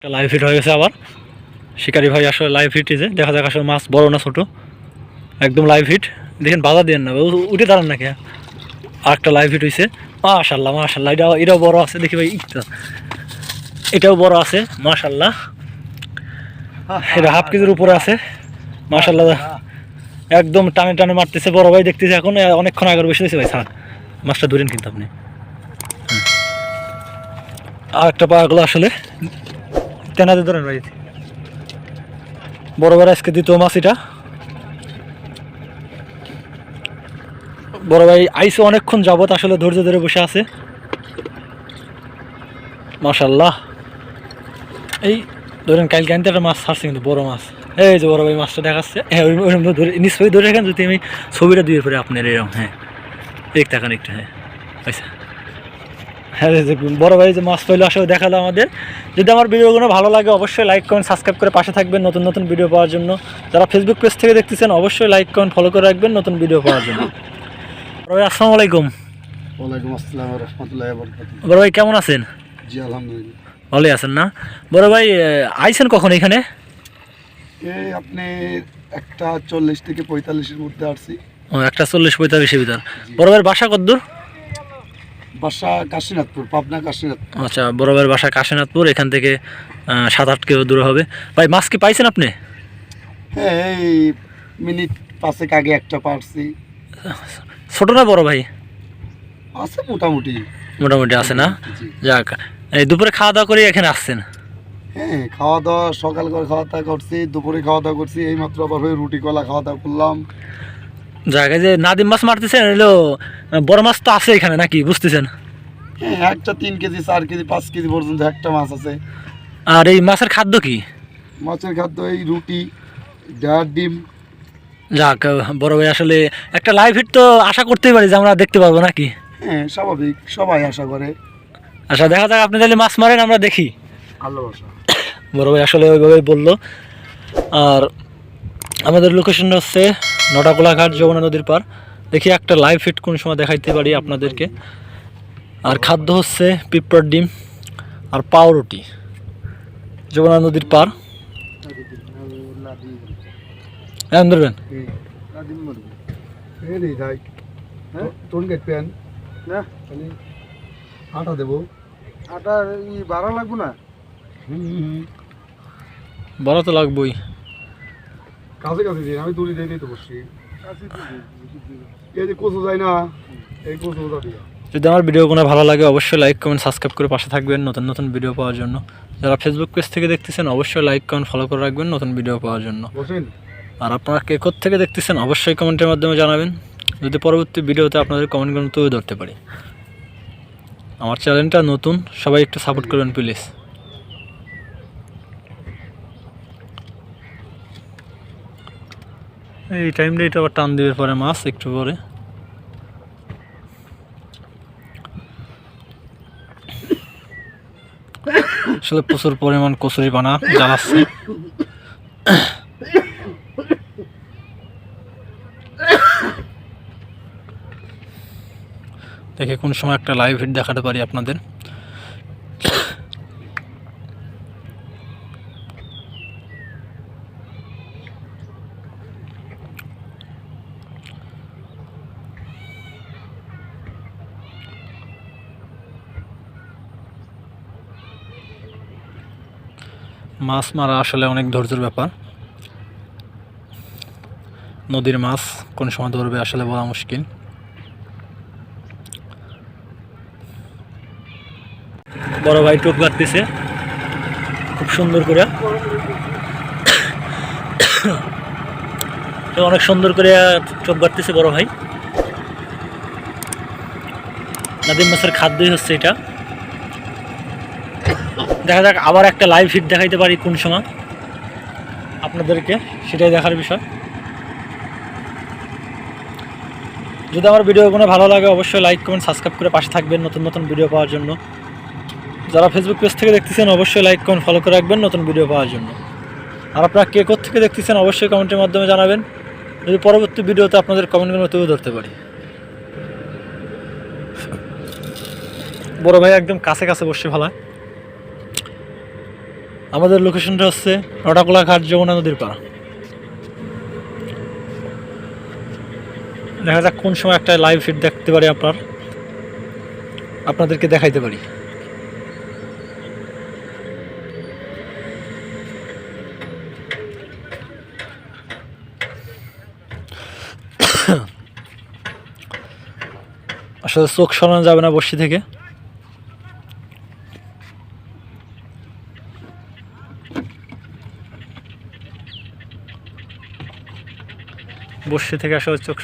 একটা live hit হয়ে গেছে আবার। শিকারি ভাই আসলে লাইভ হিট যে, দেখা যাক আসলে মাছ বড় না ছোট। একদম লাইভ হিট দেখেন বাধা দেন না উঠে দাঁড়ান নাকি? আর একটা লাইভ হিট হয়েছে মাশাল্লাহ মাশাল্লাহ এটা এটাও বড় আছে, দেখি ভাই। এটাও বড় আছে, মাশাল্লাহ। এটা হাফ কেজির উপরে আছে। মাশাল্লাহ, একদম টানে টানে মারতেছে, বড় ভাই দেখতেছে এখন অনেকক্ষণ আগের বসে দিয়েছে ভাই স্যার মাছটা ধরেন কিন্তু আপনি। আর একটা পাগুলো আসলে। তেনাদের ধরেন ভাই। বড় বড় আজকে দ্বিতীয় মাছ এটা। বড় ভাই আইসে অনেকক্ষণ যাবত আসলে ধৈর্য ধরে বসে আছে। মাশাল্লাহ এই ধরেন কালকে আনতে একটা মাছ ছাড়ছে কিন্তু, বড় মাছ এই যে বড় ভাই মাছটা দেখাচ্ছে। হ্যাঁ ওই ধরে নিশ্চয়ই ধরে রাখেন যদি আমি ছবিটা দিয়ে পরে আপনার এরকম হ্যাঁ। এক টাকান একটু হ্যাঁ। পয়সা হ্যাঁ বড় ভাই যে মাছ পাইলো, আসলে দেখাল আমাদের। যদি আমার ভিডিওগুলো ভালো লাগে অবশ্যই লাইক কমেন্ট সাবস্ক্রাইব করে পাশে থাকবেন নতুন নতুন ভিডিও পাওয়ার জন্য। যারা ফেসবুক পেজ থেকে দেখতেছেন অবশ্যই লাইক কমেন্ট ফলো করে রাখবেন নতুন ভিডিও পাওয়ার জন্য। ভাই আসসালামু আলাইকুম। ওয়ালাইকুম আসসালাম রহমতুল্লাহ বড় ভাই কেমন আছেন? জি আলহামদুলিল্লাহ। ভালোই আছেন না? বড় ভাই আইছেন কখন এখানে? এই আপনি একটা চল্লিশ থেকে পঁয়তাল্লিশের মধ্যে আসছি। ও একটা চল্লিশ পঁয়তাল্লিশের ভিতর। বড় ভাইয়ের বাসা কদ্দূর বাসা কাশীনাথপুর পাবনা কাশীনাথপুর। আচ্ছা বড় ভাইয়ের বাসা কাশীনাথপুর এখান থেকে সাত আট কিলো দূরে হবে। ভাই মাছ কি পাইছেন আপনি? হ্যাঁ এই মিনিট পাঁচেক আগে একটা পারছি। ছোট না বড় ভাই? আছে মোটামুটি। মোটামুটি আছে না? যাক এই দুপুরে খাওয়া দাওয়া করে এখানে আসছেন? হ্যাঁ খাওয়া দাওয়া সকাল করে খাওয়া দাওয়া করছি দুপুরে খাওয়া দাওয়া করছি এই মাত্র আবার হয়ে রুটি কলা খাওয়া দাওয়া করলাম। যাক এই যে নাদিম মাছ মারতেছেন এলো বড় মাছ তো আছে এখানে নাকি বুঝতেছেন? হ্যাঁ একটা তিন কেজি চার কেজি পাঁচ কেজি পর্যন্ত একটা মাছ আছে। আর এই মাছের খাদ্য কি? মাছের খাদ্য এই রুটি ডার ডিম। যাক বড় ভাই আসলে একটা লাইভ হিট তো আশা করতেই পারি যে আমরা দেখতে পারব নাকি? হ্যাঁ স্বাভাবিক সবাই আশা করে। আচ্ছা দেখা যাক আপনি তাহলে মাছ মারেন আমরা দেখি। ভালোবাসা। বড় ভাই আসলে ওইভাবে বলল। আর আমাদের লোকেশনটা হচ্ছে নটাকোলাঘাট যমুনা নদীর পার দেখি একটা লাইভ ফিট কোন সময় দেখাইতে পারি আপনাদেরকে। আর খাদ্য হচ্ছে পিঁপড়ার ডিম আর পাউরুটি। যমুনা নদীর পার এমন ধরবেন। আটা দেবো আটা লাগবো না? তো লাগবেই। কাছে কাছে দিন আমি দড়ি দিয়ে তো বসছি। এই যে কচু যায় না এই কচু দিয়ে। যদি আমার ভিডিওগুলো ভালো লাগে অবশ্যই লাইক কমেন্ট সাবস্ক্রাইব করে পাশে থাকবেন নতুন নতুন ভিডিও পাওয়ার জন্য। যারা ফেসবুক পেজ থেকে দেখতেছেন অবশ্যই লাইক কমেন্ট ফলো করে রাখবেন নতুন ভিডিও পাওয়ার জন্য। আর আপনারা কে থেকে দেখতেছেন অবশ্যই কমেন্টের মাধ্যমে জানাবেন। যদি পরবর্তী ভিডিওতে আপনাদের কমেন্টগুলো তুলে ধরতে পারি। আমার চ্যানেলটা নতুন সবাই একটু সাপোর্ট করবেন প্লিজ এই টাইমটা এটা আবার টান দিবে পরে মাছ একটু পরে। আসলে প্রচুর পরিমাণ কচুরি বানা জ্বালাচ্ছে। দেখে কোন সময় একটা লাইভ হিট দেখাতে পারি আপনাদের। মাছ মারা আসলে অনেক ধৈর্যের ব্যাপার। নদীর মাছ কোন সময় ধরবে আসলে বলা মুশকিল। বড় ভাই টোপ কাটতেছে খুব সুন্দর করে। অনেক সুন্দর করে চোখ কাটতেছে বড় ভাই। নাদিম মাছের খাদ্যই হচ্ছে এটা। দেখা যাক আবার একটা লাইভ হিট দেখাইতে পারি কোন সময়। আপনাদেরকে সেটাই দেখার বিষয়। যদি আমার ভিডিও ভিডিওগুলো ভালো লাগে, অবশ্যই লাইক কমেন্ট সাবস্ক্রাইব করে পাশে থাকবেন নতুন নতুন ভিডিও পাওয়ার জন্য। যারা ফেসবুক পেজ থেকে দেখতেছেন, অবশ্যই লাইক কমেন্ট ফলো করে রাখবেন নতুন ভিডিও পাওয়ার জন্য। আর আপনারা কে থেকে দেখতেছেন, অবশ্যই কমেন্টের মাধ্যমে জানাবেন। যদি পরবর্তী ভিডিওতে আপনাদের কমেন্টগুলো তুলে ধরতে পারি। বড় ভাই একদম কাছে কাছে বসে ফেলায়। আমাদের লোকেশনটা হচ্ছে নটাকোলা ঘাট যমুনা নদীর পাড়। দেখা যাক কোন সময় একটা লাইভ ফিট দেখতে পারি আপনার। আপনাদেরকে দেখাইতে পারি। আসলে চোখ সরানো যাবে না বসি থেকে। বসি থেকে আসলে চোখ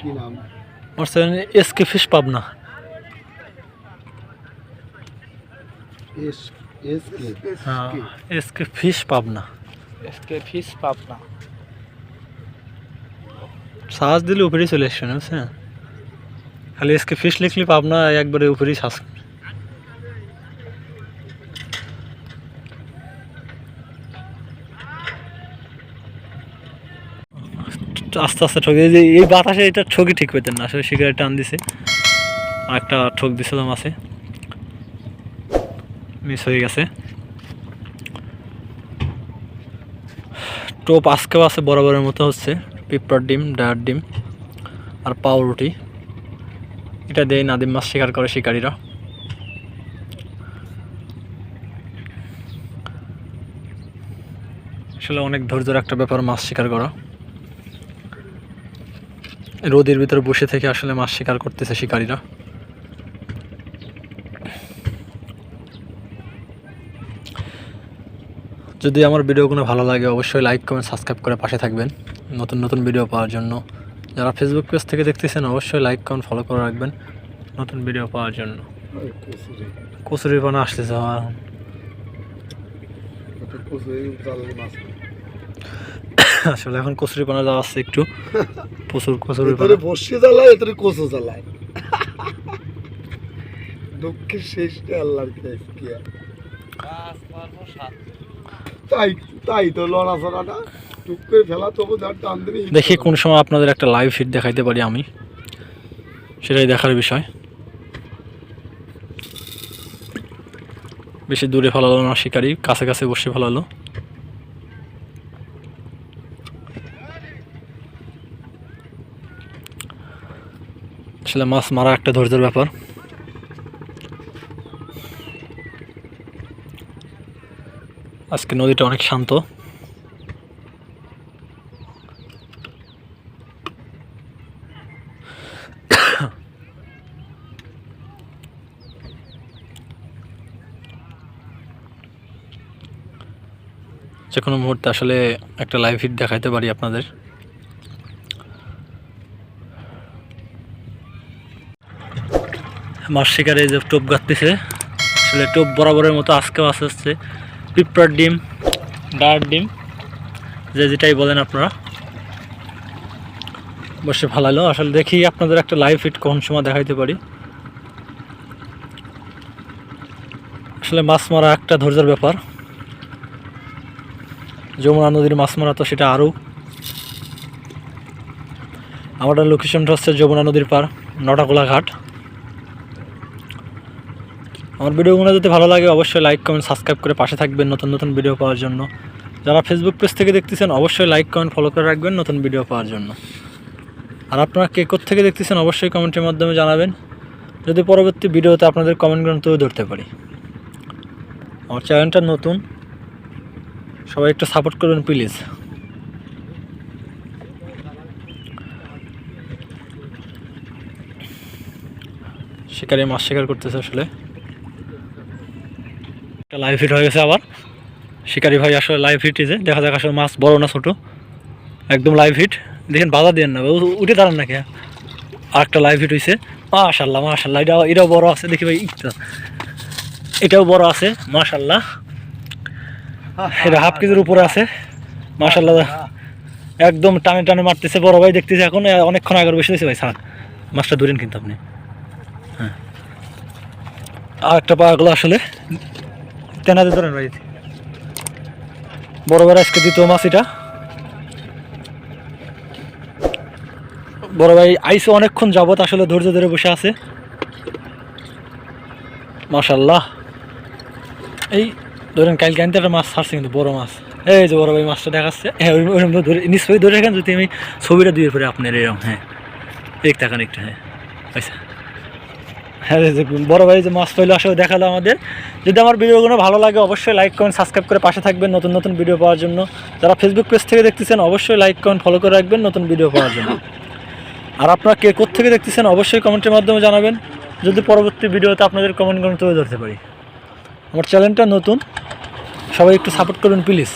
কি SK fish Pabna. S S K হ্যাঁ SK. Fish Pabna. SK fish Pabna. দিলে উপরেই চলে এসছে না বুঝছেন? খালি এসকে ফিশ লিখলে, পাবনা একবারে উপরেই সার্চ আস্তে আস্তে ঠকে যে, এই বাতাসে এটা ঠকি ঠিক পেতেন না, আসলে শিকারে টান দিছে। একটা ঠক দিছিলাম আছে। মিস হয়ে গেছে। টোপ আজকেও আছে বরাবরের মতো হচ্ছে, পিঁপড়ার ডিম ডায়ার ডিম, আর পাউরুটি। এটা দিয়ে নাদিম মাছ শিকার করে শিকারীরা। আসলে অনেক ধৈর্যের একটা ব্যাপার, মাছ শিকার করা। রোদের ভিতরে বসে থেকে আসলে মাছ শিকার করতেছে শিকারীরা। যদি আমার ভিডিওগুলো ভালো লাগে, অবশ্যই লাইক কমেন্ট সাবস্ক্রাইব করে পাশে থাকবেন। নতুন নতুন ভিডিও পাওয়ার জন্য। যারা ফেসবুক পেজ থেকে দেখতেছেন অবশ্যই লাইক কমেন্ট ফলো করে রাখবেন। নতুন ভিডিও পাওয়ার জন্য। কচুরি পানা আসতেছে আমার মাছ আসলে এখন কচুরি পানা যাওয়া আসছে একটু। প্রচুর কচুরি পানা বসি জ্বালায় এতরে কচু জ্বালায় দুঃখের শেষটা আল্লাহর কাছে। তাই তাই তো লড়াচড়াটা টুক করে ফেলা তবু যার টান দেখি কোন সময় আপনাদের একটা লাইভ ফিট দেখাইতে পারি আমি। সেটাই দেখার বিষয়। বেশি দূরে ফেলালো না শিকারি কাছে কাছে বসে ফেলালো। আসলে মাছ মারা একটা ধৈর্যের ব্যাপার। আজকে নদীটা অনেক শান্ত। যে কোনো মুহূর্তে আসলে একটা লাইভ হিট দেখাইতে পারি আপনাদের। মাছ শিকারে যে টোপ গাঁততেছে আসলে টোপ বরাবরের মতো আজকেও আস্তে আস্তে পিঁপড়ার ডিম ডার ডিম, যে যেটাই বলেন আপনারা। বসে ভালালো আসলে দেখি আপনাদের একটা লাইভ হিট কোন সময় দেখাইতে পারি। আসলে মাছ মারা একটা ধৈর্যের ব্যাপার। যমুনা নদীর মাছ মারা তো সেটা আরও। আমাদের লোকেশনটা হচ্ছে যমুনা নদীর পার নটাকোলা ঘাট আমার ভিডিওগুলো যদি ভালো লাগে, অবশ্যই লাইক কমেন্ট সাবস্ক্রাইব করে পাশে থাকবেন নতুন নতুন ভিডিও পাওয়ার জন্য। যারা ফেসবুক পেজ থেকে দেখতেছেন, অবশ্যই লাইক কমেন্ট ফলো করে রাখবেন নতুন ভিডিও পাওয়ার জন্য। আর আপনারা কে থেকে দেখতেছেন, অবশ্যই কমেন্টের মাধ্যমে জানাবেন। যদি পরবর্তী ভিডিওতে আপনাদের কমেন্টগুলো তুলে ধরতে পারি। আমার চ্যানেলটা নতুন। সবাই একটু সাপোর্ট করবেন প্লিজ শিকারে মাছ শিকার করতেছে আসলে। একটা লাইভ হিট হয়ে গেছে আবার। শিকারি ভাই আসলে লাইভ হিট যে, দেখা যাক আসলে মাছ বড় না ছোট। একদম লাইভ হিট দেখেন বাধা দেন না উঠে দাঁড়ান নাকি আর একটা লাইভ হিট হয়েছে মাশাল্লাহ মাশাল্লাহ এটা এটাও বড় আছে, দেখি ভাই এটাও বড় আছে, মাশাল্লাহ। এটা হাফ কেজির উপরে আছে। মার্শাল একদম টানে টানে মারতেছে, বড় ভাই দেখতেছে এখন অনেকক্ষণ আগের বসে দিয়েছে ভাই সাত মাছটা ধরেন কিন্তু আপনি। হ্যাঁ। আর একটা পাওয়াগুলো আসলে। তেনাতে ধরেন ভাই। বড় ভাই আজকে দিত মাছ এটা। বড় ভাই আইসে অনেকক্ষণ যাবত আসলে ধৈর্য ধরে বসে আছে। মাসাল্লাহ এই ধরেন কালকে আনতে একটা মাছ ছাড়ছে কিন্তু, বড় মাছ। এই যে বড় ভাই মাছটা দেখাচ্ছে। হ্যাঁ ওই ধরে নিশ্চয়ই ধরে রাখেন, যদি আমি ছবিটা দিয়ে পরে আপনার এরকম হ্যাঁ। এক টাকা একটু হ্যাঁ পয়সা হ্যাঁ বড় ভাই যে মাছ পাইলো আসলে, দেখাল আমাদের। যদি আমার ভিডিওগুলো ভালো লাগে, অবশ্যই লাইক কমেন্ট সাবস্ক্রাইব করে পাশে থাকবেন নতুন নতুন ভিডিও পাওয়ার জন্য। যারা ফেসবুক পেজ থেকে দেখতেছেন, অবশ্যই লাইক কমেন্ট ফলো করে রাখবেন নতুন ভিডিও পাওয়ার জন্য। আর আপনারা কে থেকে দেখতেছেন, অবশ্যই কমেন্টের মাধ্যমে জানাবেন। যদি পরবর্তী ভিডিওতে আপনাদের কমেন্ট করে তুলে ধরতে পারি। আমার চ্যানেলটা নতুন, সবাই একটু সাপোর্ট করুন প্লিজ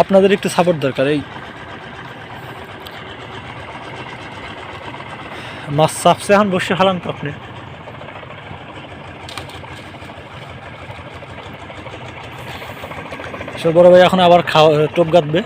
আপনাদের একটু সাপোর্ট দরকার, এই মাছ চাপছে এখন বসে হালান তো আপনি। বড় ভাই এখন আবার খাওয়া টোপ গাঁথবে